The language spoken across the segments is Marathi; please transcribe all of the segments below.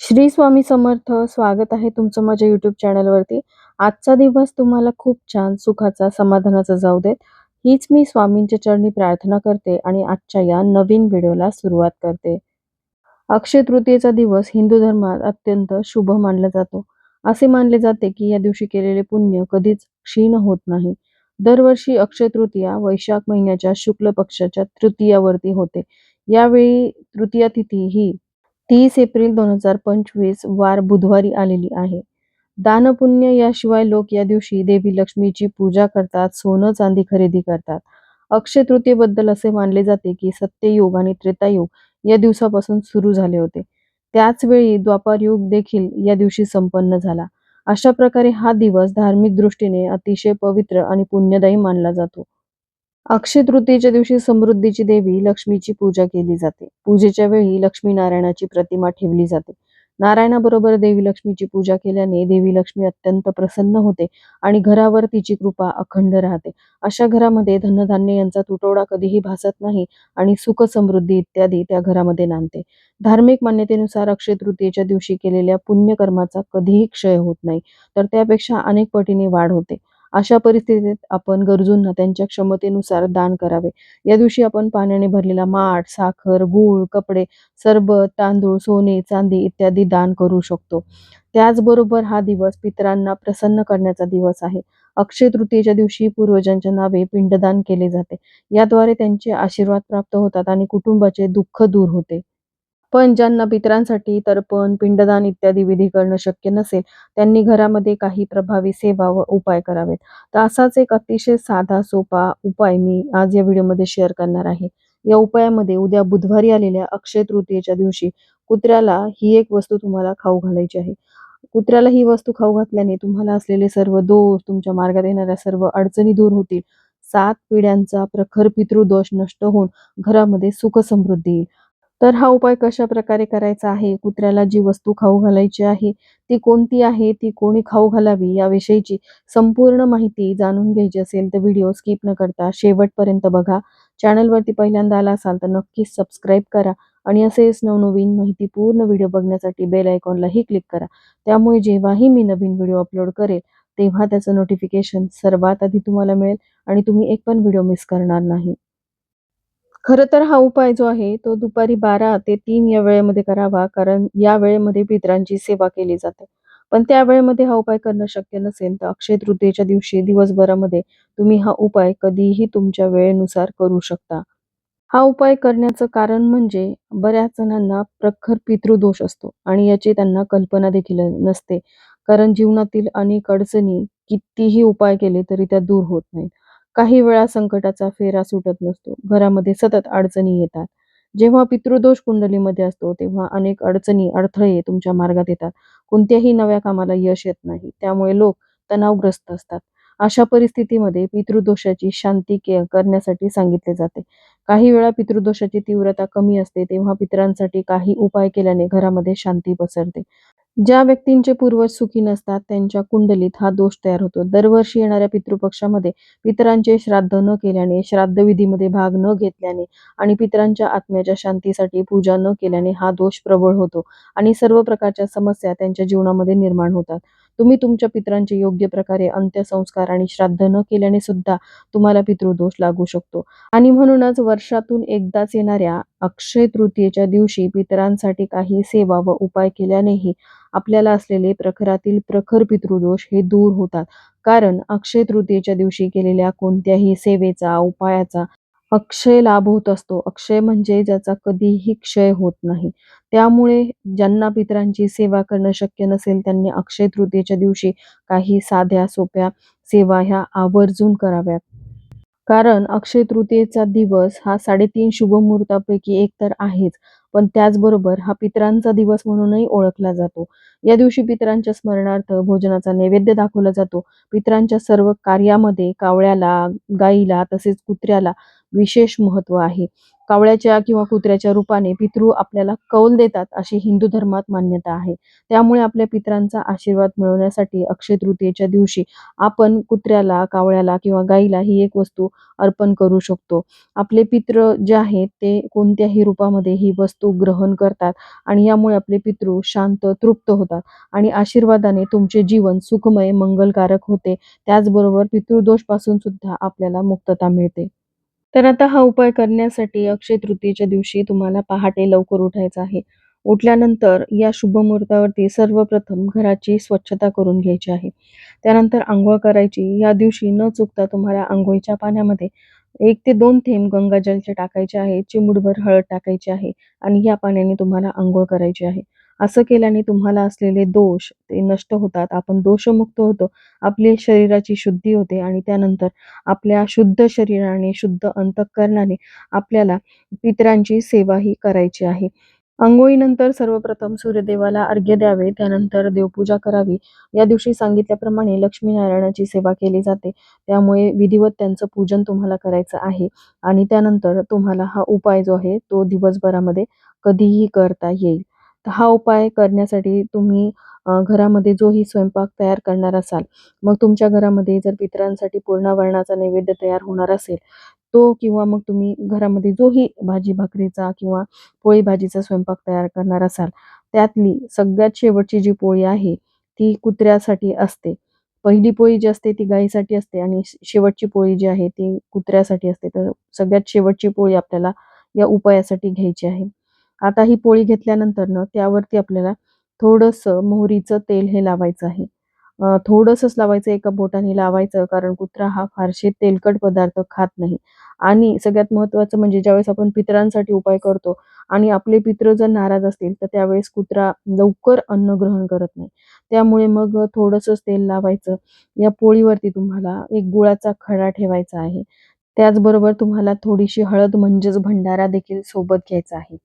श्री स्वामी समर्थ स्वागत आहे तुमचं माझ्या युट्यूब चॅनलवरती आजचा दिवस तुम्हाला खूप छान सुखाचा समाधानाचा जाऊ देत. हीच मी स्वामींच्या चरणी प्रार्थना करते आणि आजच्या या नवीन व्हिडिओला सुरुवात करते. अक्षय तृतीयेचा दिवस हिंदू धर्मात अत्यंत शुभ मानला जातो. असे मानले जाते की या दिवशी केलेले पुण्य कधीच क्षीण होत नाही. दरवर्षी अक्षय तृतीया वैशाख महिन्याच्या शुक्ल पक्षाच्या तृतीयावरती होते. यावेळी तृतीया तिथी ही तीस एप्रिल दोन हजार पंचवीस वार बुधवारी आलेली आहे. दानपुण्य याशिवाय लोक या दिवशी देवी लक्ष्मीची पूजा करतात सोनं चांदी खरेदी करतात. अक्षय तृतीयेबद्दल असे मानले जाते की सत्ययुग आणि त्रेतायुग या दिवसापासून सुरू झाले होते. त्याचवेळी द्वापार युग देखील या दिवशी संपन्न झाला. अशा प्रकारे हा दिवस धार्मिक दृष्टीने अतिशय पवित्र आणि पुण्यदायी मानला जातो. अक्षय तृतीयेच्या दिवशी समृद्धीची देवी लक्ष्मीची पूजा केली जाते. पूजेच्या वेळी लक्ष्मी नारायणाची प्रतिमा ठेवली जाते. नारायणाबरोबर देवी लक्ष्मीची पूजा केल्याने देवी लक्ष्मी अत्यंत प्रसन्न होते आणि घरावर तिची कृपा अखंड राहते. अशा घरामध्ये धनधान्य यांचा तुटवडा कधीही भासत नाही आणि सुख समृद्धी इत्यादी त्या घरामध्ये नांदते. धार्मिक मान्यतेनुसार अक्षय तृतीयेच्या दिवशी केलेल्या पुण्यकर्माचा कधीही क्षय होत नाही तर त्यापेक्षा अनेक पटीने वाढ होते. अशा परिस्थितीत आपण गरजूंना त्यांच्या क्षमतेनुसार दान करावे. या दिवशी आपण पाण्याने भरलेला माठ साखर गूळ कपडे सरबत तांदूळ सोने चांदी इत्यादी दान करू शकतो. त्याचबरोबर हा दिवस पितरांना प्रसन्न करण्याचा दिवस आहे. अक्षय तृतीयेच्या दिवशी पूर्वजांच्या नावे पिंडदान केले जाते. याद्वारे त्यांचे आशीर्वाद प्राप्त होतात आणि कुटुंबाचे दुःख दूर होते. पण ज्यांना पितरांसाठी तर्पण पिंडदान इत्यादी विधी करणं शक्य नसेल त्यांनी घरामध्ये काही प्रभावी सेवा व उपाय करावेत. तर असाच एक अतिशय साधा सोपा उपाय मी आज या व्हिडिओमध्ये शेअर करणार आहे. या उपायामध्ये उद्या बुधवारी आलेल्या अक्षय तृतीयेच्या दिवशी कुत्र्याला ही एक वस्तू तुम्हाला खाऊ घालायची आहे. कुत्र्याला ही वस्तू खाऊ घातल्याने तुम्हाला असलेले सर्व दोष तुमच्या मार्गात येणाऱ्या सर्व अडचणी दूर होतील. सात पिढ्यांचा प्रखर पितृदोष नष्ट होऊन घरामध्ये सुख समृद्धी येईल. तर हा उपाय कशा प्रकारे करायचा आहे? कुत्र्याला जी वस्तू खाऊ घालायची आहे ती कोणती आहे? ती कोणी खाऊ घालावी? याविषयीची संपूर्ण माहिती जाणून घ्यायची असेल तर व्हिडिओ स्किप न करता शेवटपर्यंत बघा. चॅनलवरती पहिल्यांदा आला असाल तर नक्कीच सबस्क्राईब करा आणि असेच नवनवीन माहिती पूर्ण व्हिडिओ बघण्यासाठी बेल आयकॉनलाही क्लिक करा. त्यामुळे जेव्हाही मी नवीन व्हिडिओ अपलोड करेल तेव्हा त्याचं नोटिफिकेशन सर्वात आधी तुम्हाला मिळेल आणि तुम्ही एक पण व्हिडिओ मिस करणार नाही. खरं तर हा उपाय जो आहे तो दुपारी बारा ते तीन या वेळेमध्ये करावा कारण या वेळेमध्ये पितरांची सेवा केली जाते. पण त्या वेळेमध्ये हा उपाय करणं शक्य नसेल तर अक्षय तृतीयेच्या दिवशी दिवसभरामध्ये तुम्ही हा उपाय कधीही तुमच्या वेळेनुसार करू शकता. हा उपाय करण्याचं कारण म्हणजे बऱ्याच जणांना प्रखर पितृदोष असतो आणि याची त्यांना कल्पना देखील नसते. कारण जीवनातील अनेक अडचणी कितीही उपाय केले तरी त्या दूर होत नाहीत. काही वेळा संकटाचा फेरा सुटत नसतो. घरामध्ये सतत अडचणी येतात. जेव्हा पितृदोष कुंडलीमध्ये असतो तेव्हा अनेक अडचणी अडथळे तुमच्या मार्गात येतात. कोणत्याही नव्या कामाला यश येत नाही. त्यामुळे लोक तणावग्रस्त असतात. अशा परिस्थितीमध्ये पितृदोषाची शांती के करण्यासाठी सांगितले जाते. काही वेळा पितृदोषाची तीव्रता कमी असते तेव्हा पितरांसाठी काही उपाय केल्याने घरामध्ये शांती पसरते. ज्या व्यक्तींचे पूर्वज सुखी नसतात त्यांच्या कुंडलीत हा दोष तयार होतो. दरवर्षी येणाऱ्या पितृपक्षामध्ये पितरांचे श्राद्ध न केल्याने श्राद्ध विधीमध्ये भाग न घेतल्याने आणि पितरांच्या आत्म्याच्या शांतीसाठी पूजा न केल्याने हा दोष प्रबळ होतो आणि सर्व प्रकारच्या समस्या त्यांच्या जीवनामध्ये निर्माण होतात. तुम्ही तुमच्या पितरांचे योग्य प्रकारे अंत्यसंस्कार आणि श्राद्ध न केल्याने सुद्धा तुम्हाला पितृदोष लागू शकतो. आणि म्हणूनच वर्षातून एकदाच येणाऱ्या अक्षय तृतीयेच्या दिवशी पितरांसाठी काही सेवा व उपाय केल्यानेही आपल्याला असलेले प्रखरातील प्रखर पितृदोष हे दूर होतात. कारण अक्षय तृतीयेच्या दिवशी केलेल्या कोणत्याही सेवेचा उपायाचा अक्षय लाभ होत असतो. अक्षय म्हणजे ज्याचा कधीही क्षय होत नाही. त्यामुळे ज्यांना पितरांची सेवा करणं शक्य नसेल त्यांनी अक्षय तृतीयेच्या दिवशी काही साध्या सोप्या सेवा ह्या आवर्जून कराव्यात. कारण अक्षय तृतीयेचा दिवस हा साडेतीन शुभमुहूर्तापैकी एक तर आहेच. पण त्याचबरोबर हा पितरांचा दिवस म्हणूनही ओळखला जातो. या दिवशी पितरांच्या स्मरणार्थ भोजनाचा नैवेद्य दाखवला जातो. पितरांच्या सर्व कार्यामध्ये कावळ्याला गाईला तसेच कुत्र्याला विशेष महत्त्व आहे. कावळ्याच्या किंवा कुत्र्याच्या रूपाने पितृ आपल्याला कौल देतात अशी हिंदू धर्मात मान्यता आहे. त्यामुळे आपल्या पितरांचा आशीर्वाद मिळवण्यासाठी अक्षय तृतीयेच्या दिवशी आपण कुत्र्याला कावळ्याला किंवा गाईला ही एक वस्तू अर्पण करू शकतो. आपले पित्र जे आहेत ते कोणत्याही रूपामध्ये ही वस्तू ग्रहण करतात आणि यामुळे आपले पितृ शांत तृप्त होतात आणि आशीर्वादाने तुमचे जीवन सुखमय मंगलकारक होते. त्याचबरोबर पितृदोषपासून सुद्धा आपल्याला मुक्तता मिळते. तर आता हा उपाय करण्यासाठी अक्षय तृतीयेच्या दिवशी तुम्हाला पहाटे लवकर उठायचं आहे. उठल्यानंतर या शुभ मुहूर्तावरती सर्वप्रथम घराची स्वच्छता करून घ्यायची आहे. त्यानंतर आंघोळ करायची. या दिवशी न चुकता तुम्हाला आंघोळीच्या पाण्यामध्ये एक ते दोन थेंब गंगाजलचे टाकायचे आहे चिमुडभर हळद टाकायची आहे आणि या पाण्याने तुम्हाला आंघोळ करायची आहे. असं केल्याने तुम्हाला असलेले दोष ते नष्ट होतात. आपण दोषमुक्त होतो. आपली शरीराची शुद्धी होते आणि त्यानंतर आपल्या शुद्ध शरीराने शुद्ध अंतःकरणाने आपल्याला पितरांची सेवाही करायची आहे. अंघोळीनंतर सर्वप्रथम सूर्यदेवाला अर्घ्य द्यावे त्यानंतर देवपूजा करावी. या दिवशी सांगितल्याप्रमाणे लक्ष्मीनारायणाची सेवा केली जाते. त्यामुळे विधिवत त्यांचं पूजन तुम्हाला करायचं आहे आणि त्यानंतर तुम्हाला हा उपाय जो आहे तो दिवसभरामध्ये कधीही करता येईल. हा उपाय करण्यासाठी तुम्ही घरामध्ये जोही स्वयंपाक तयार करणार असाल. मग तुमच्या घरामध्ये जर पितरांसाठी पूर्णावरणाचा नैवेद्य तयार होणार असेल तो किंवा मग तुम्ही घरामध्ये जोही भाजी भाकरीचा किंवा पोळी भाजीचा स्वयंपाक तयार करणार असाल त्यातली सगळ्यात शेवटची जी पोळी आहे ती कुत्र्यासाठी असते. पहिली पोळी जी असते ती गाईसाठी असते आणि शेवटची पोळी जी आहे ती कुत्र्यासाठी असते. तर सगळ्यात शेवटची पोळी आपल्याला या उपायासाठी घ्यायची आहे. आता ही पोळी घेतल्यानंतर न त्यावरती आपल्याला थोडंसं मोहरीचं तेल हे लावायचं आहे. थोडंसंच लावायचं एका बोटाने लावायचं कारण कुत्रा हा फारसे तेलकट पदार्थ खात नाही. आणि सगळ्यात महत्त्वाचं म्हणजे ज्यावेळेस आपण पितरांसाठी उपाय करतो आणि आपले पित्र जर नाराज असतील तर त्यावेळेस कुत्रा लवकर अन्न ग्रहण करत नाही. त्यामुळे मग थोडंसंच तेल लावायचं. या पोळीवरती तुम्हाला एक गुळाचा खडा ठेवायचा आहे. त्याचबरोबर तुम्हाला थोडीशी हळद म्हणजेच भंडारा देखील सोबत घ्यायचा आहे.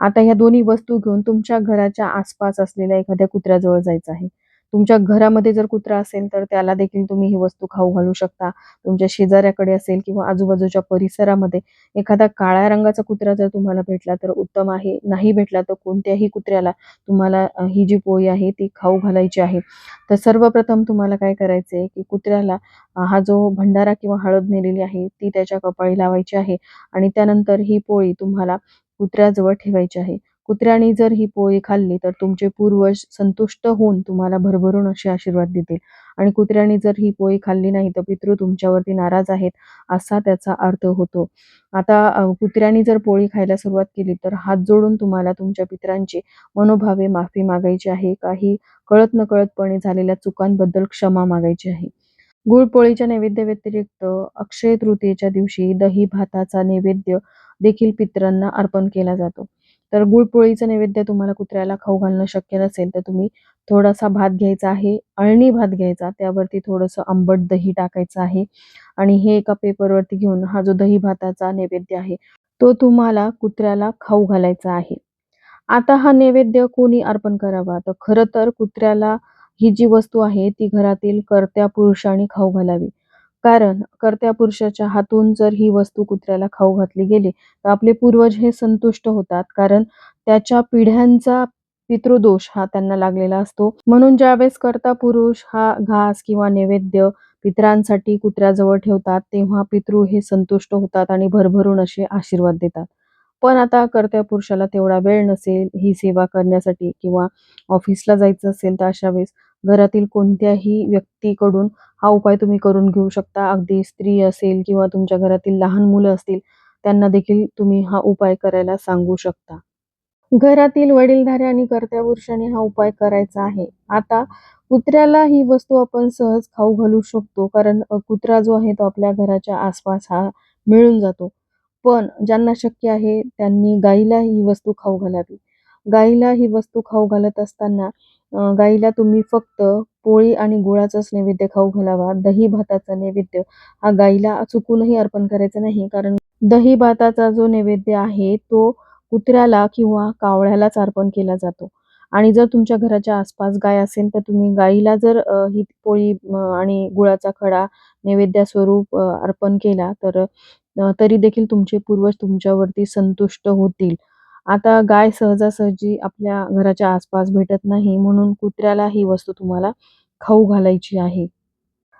आता ह्या दोन्ही वस्तू घेऊन तुमच्या घराच्या आसपास असलेल्या एखाद्या कुत्र्याजवळ जायचं आहे. तुमच्या घरामध्ये जर कुत्रा असेल तर त्याला देखील तुम्ही ही वस्तू खाऊ घालू शकता. तुमच्या शेजाऱ्याकडे असेल किंवा आजूबाजूच्या परिसरामध्ये एखादा काळ्या रंगाचा कुत्रा जर तुम्हाला भेटला तर उत्तम आहे. नाही भेटला तर कोणत्याही कुत्र्याला तुम्हाला ही जी पोळी आहे ती खाऊ घालायची आहे. तर सर्वप्रथम तुम्हाला काय करायचं आहे की कुत्र्याला हा जो भंडारा किंवा हळद नेलेली आहे ती त्याच्या कपाळी लावायची आहे आणि त्यानंतर ही पोळी तुम्हाला कुत्र्याजवळ ठेवायची आहे. कुत्र्याने जर ही पोळी खाल्ली तर तुमचे पूर्वज संतुष्ट होऊन तुम्हाला भरभरून असे आशीर्वाद देतील. आणि कुत्र्याने जर ही पोळी खाल्ली नाही तर पितृ तुमच्यावरती नाराज आहेत असा त्याचा अर्थ होतो. आता कुत्र्याने जर पोळी खायला सुरुवात केली तर हात जोडून तुम्हाला तुमच्या पितरांची मनोभावे माफी मागायची आहे. काही कळत नकळतपणे झालेल्या चुकांबद्दल क्षमा मागायची आहे. गुळपोळीच्या नैवेद्य व्यतिरिक्त अक्षय तृतीयेच्या दिवशी दही भाताचा नैवेद्य देखील पितरांना अर्पण केला जातो. तर गुळपोळीचं नैवेद्य तुम्हाला कुत्र्याला खाऊ घालणं शक्य नसेल तर तुम्ही थोडासा भात घ्यायचा आहे अळणी भात घ्यायचा त्यावरती थोडंसं आंबट दही टाकायचं आहे. आणि हे एका पेपरवरती घेऊन हा जो दही भाताचा नैवेद्य आहे तो तुम्हाला कुत्र्याला खाऊ घालायचा आहे. आता हा नैवेद्य कोणी अर्पण करावा? तर खरं तर कुत्र्याला ही जी वस्तू आहे ती घरातील कर्त्या पुरुषांनी खाऊ घालावी. कारण कर्त्या पुरुषाच्या हातून जर ही वस्तू कुत्र्याला खाऊ घातली गेली तर आपले पूर्वज हे संतुष्ट होतात. कारण त्याच्या पिढ्यांचा पितृदोष हा त्यांना लागलेला असतो. म्हणून ज्यावेळेस कर्ता पुरुष हा घास किंवा नैवेद्य पितरांसाठी कुत्र्याजवळ ठेवतात तेव्हा पितृ हे संतुष्ट होतात आणि भरभरून असे आशीर्वाद देतात. पण आता कर्त्या पुरुषाला तेवढा वेळ नसेल ही सेवा करण्यासाठी किंवा ऑफिसला जायचं असेल तर अशा वेळेस घरातील कोणत्याही व्यक्तीकडून हा उपाय तुम्ही करून घेऊ शकता. अगदी स्त्री असेल किंवा तुमच्या घरातील लहान मुलं असतील त्यांना देखील तुम्ही हा उपाय करायला सांगू शकता. घरातील वडीलधारे आणि कर्त्या पुरुषाने हा उपाय करायचा आहे. आता कुत्र्याला ही वस्तू आपण सहज खाऊ घालू शकतो कारण कुत्रा जो आहे तो आपल्या घराच्या आसपास हा मिळून जातो. पण ज्यांना शक्य आहे त्यांनी गाईला ही वस्तू खाऊ घालावी. गाईला ही वस्तू खाऊ घालत असताना अ, गाईला तुम्ही फक्त पोळी आणि गुळाचाच नैवेद्य खाऊ घालावा. दही भाताचा नैवेद्य. हा गाईला चुकूनही अर्पण करायचा नाही कारण दही भाताचा जो नैवेद्य आहे तो कुत्र्याला किंवा कावळ्यालाच अर्पण केला जातो. आणि जर तुमच्या घराच्या आसपास गाय असेल तर तुम्ही गाईला जर ही पोळी आणि गुळाचा खडा नैवेद्य स्वरूप अर्पण केला तर तरी देखील तुमचे पूर्वज तुमच्यावरती संतुष्ट होतील. आता गाय सहजासहजी आपल्या घराच्या आसपास भेटत नाही म्हणून कुत्र्याला ही वस्तू तुम्हाला खाऊ घालायची आहे.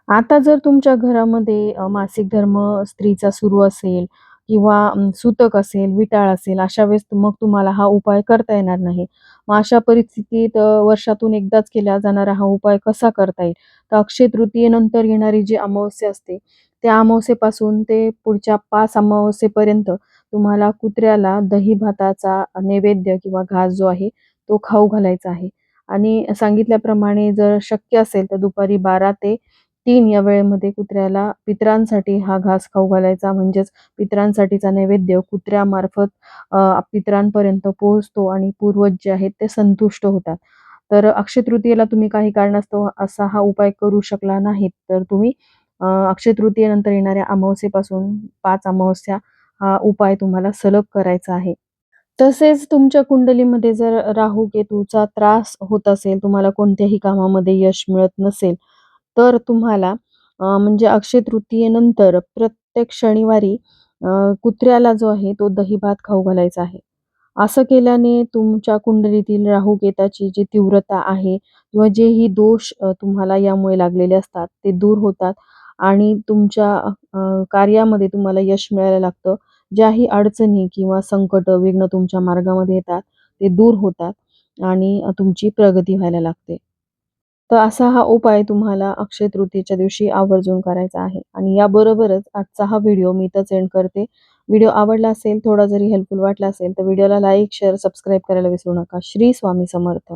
आता जर तुमच्या घरामध्ये मासिक धर्म स्त्रीचा सुरू असेल किंवा सुतक असेल, विटाळ असेल, अशा वेळेस मग तुम्हाला हा उपाय करता येणार नाही. मग अशा परिस्थितीत वर्षातून एकदाच केला जाणारा हा उपाय कसा करता येईल? तर अक्षय तृतीयेनंतर येणारी जी अमावस्या असते, त्या अमावस्येपासून ते पुढच्या पाच अमावस्येपर्यंत तुम्हाला कुत्र्याला दही-भाताचा नैवेद्य किंवा घास जो आहे, तो खाऊ घालायचा आहे. आणि सांगितल्याप्रमाणे जर शक्य असेल तर दुपारी 12 ते तीन या वेळेमध्ये कुत्र्याला पितरांसाठी हा घास खाऊ घालायचा. म्हणजेच पितरांसाठीचा नैवेद्य कुत्र्यामार्फत पित्रांपर्यंत पितरांपर्यंत पोहोचतो आणि पूर्वज जे आहेत ते संतुष्ट होतात. तर अक्षय तृतीयेला तुम्ही काही कारणास्तव असा हा उपाय करू शकला नाहीत, तर तुम्ही अ, अक्षय तृतीयेनंतर येणाऱ्या अमावस्येपासून पाच अमावस्या हा उपाय तुम्हाला सलग करायचा आहे. तसेच तुमच्या कुंडलीमध्ये जर राहू केतूचा त्रास होत असेल, तुम्हाला कोणत्याही कामामध्ये यश मिळत नसेल, तर तुम्हाला म्हणजे अक्षय तृतीयेनंतर प्रत्येक शनिवारी कुत्र्याला जो आहे तो दही-भात खाऊ घालायचा आहे. असं केल्याने तुमच्या कुंडलीतील राहू केताची जी तीव्रता आहे किंवा जेही दोष तुम्हाला यामुळे लागलेले असतात, ते दूर होतात आणि तुमच्या कार्यामध्ये तुम्हाला यश मिळायला लागतं. ज्याही अडचणी किंवा संकट, विघ्न तुमच्या मार्गामध्ये येतात, ते दूर होतात आणि तुमची प्रगती व्हायला लागते. तर असा हा उपाय तुम्हाला अक्षय तृतीयेच्या दिवशी आवर्जून करायचा आहे. आणि याबरोबरच आजचा हा व्हिडिओ मी इथंच एंड करते. व्हिडिओ आवडला असेल, थोडा जरी हेल्पफुल वाटला असेल, तर व्हिडिओला लाईक, शेअर, सबस्क्राईब करायला विसरू नका. श्री स्वामी समर्थ.